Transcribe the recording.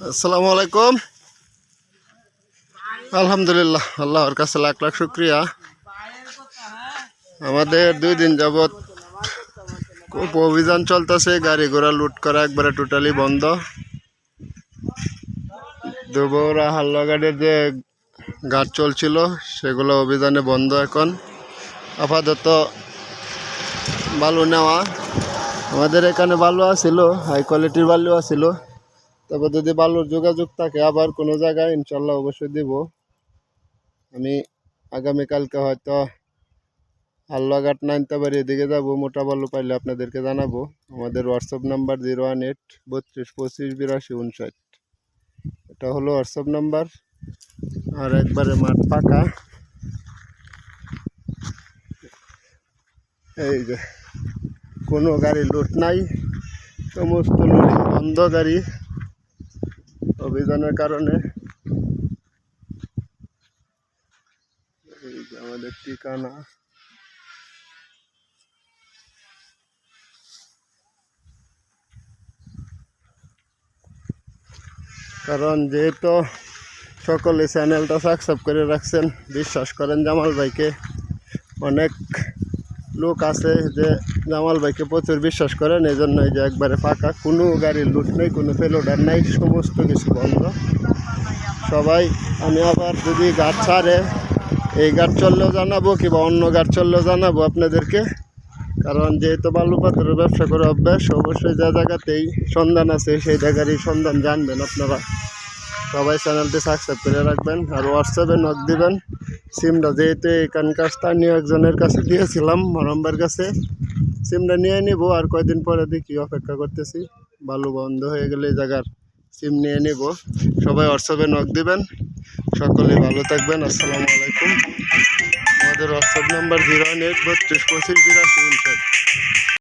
আসসালামু আলাইকুম। আলহামদুলিল্লাহ, আল্লাহর কাছে লাখ লাখ শুক্রিয়া। আমাদের দুই দিন যাবৎ খুব অভিযান চলতেছে, গাড়ি ঘোড়া লুট করা একবারে টোটালি বন্ধ। দুবৌরা হাল্লাগাড়ির যে ঘাট চলছিল, সেগুলো অভিযানে বন্ধ এখন। আপাতত বালু নেওয়া। আমাদের এখানে বালু আছিল হাই কোয়ালিটির বালু আছিল। তবে যদি বালুর যোগাযোগ থাকে, আবার কোনো জায়গায় ইনশাল্লাহ অবশ্যই দিব। আমি আগামীকালকে হয়তো হাল্লাঘাট নাইনতাবাড়ি এদিকে যাব, মোটা বালু পাইলে আপনাদেরকে জানাব। আমাদের WhatsApp number zero one eight বত্রিশ পঁচিশ, বিরাশি উনষাট এটা হলো হোয়াটসঅ্যাপ নাম্বার আর একবারে মাঠ পাকা। এই যে, কোনো গাড়ি লুট নাই। সমস্ত লোডিং বন্ধ গাড়ি। অভিযানের কারণে। আমাদের ঠিকানা। কারণ যেহেতু সকলে চ্যানেলটা সাবস্ক্রাইব করে রাখছেন, বিশ্বাস করেন জামাল ভাইকে অনেক লোক আছে যে জামাল ভাইকে প্রচুর বিশ্বাস করেন এই জন্য এই যে একবারে ফাঁকা। কোনো গাড়ির লুট নেই, কোনো পেলোডার নাই, সমস্ত কিছু বন্ধ। সবাই, আমি আবার যদি গাছ ছাড়ে, এই গাছ চললেও জানাব কিংবা অন্য গাছ চললেও জানাব আপনাদেরকে। কারণ যেহেতু বালু পাথরের ব্যবসা করে অভ্যাস, অবশ্যই যা জায়গাতেই সন্ধান আছে, সেই জায়গারই সন্ধান জানবেন আপনারা। সবাই চ্যানেলটি সাবস্ক্রাইব করে রাখবেন আর হোয়াটসঅ্যাপে নক দিবেন। সিমটা যেহেতু এখানকার স্থানীয় একজনের কাছে দিয়েছিলাম, মরম্বার কাছে। সিমটা নিয়ে নিব আর কয়দিন পরে দেখি, অপেক্ষা করতেছি। বালু বন্ধ হয়ে গেলে এই জায়গার সিম নিয়ে নিব। সবাই হোয়াটসঅ্যাপে নক দিবেন। সকলে ভালো থাকবেন, আসসালামু আলাইকুম। আমাদের WhatsApp number zero one eight বত্রিশ, পঁচিশ, বিরাশি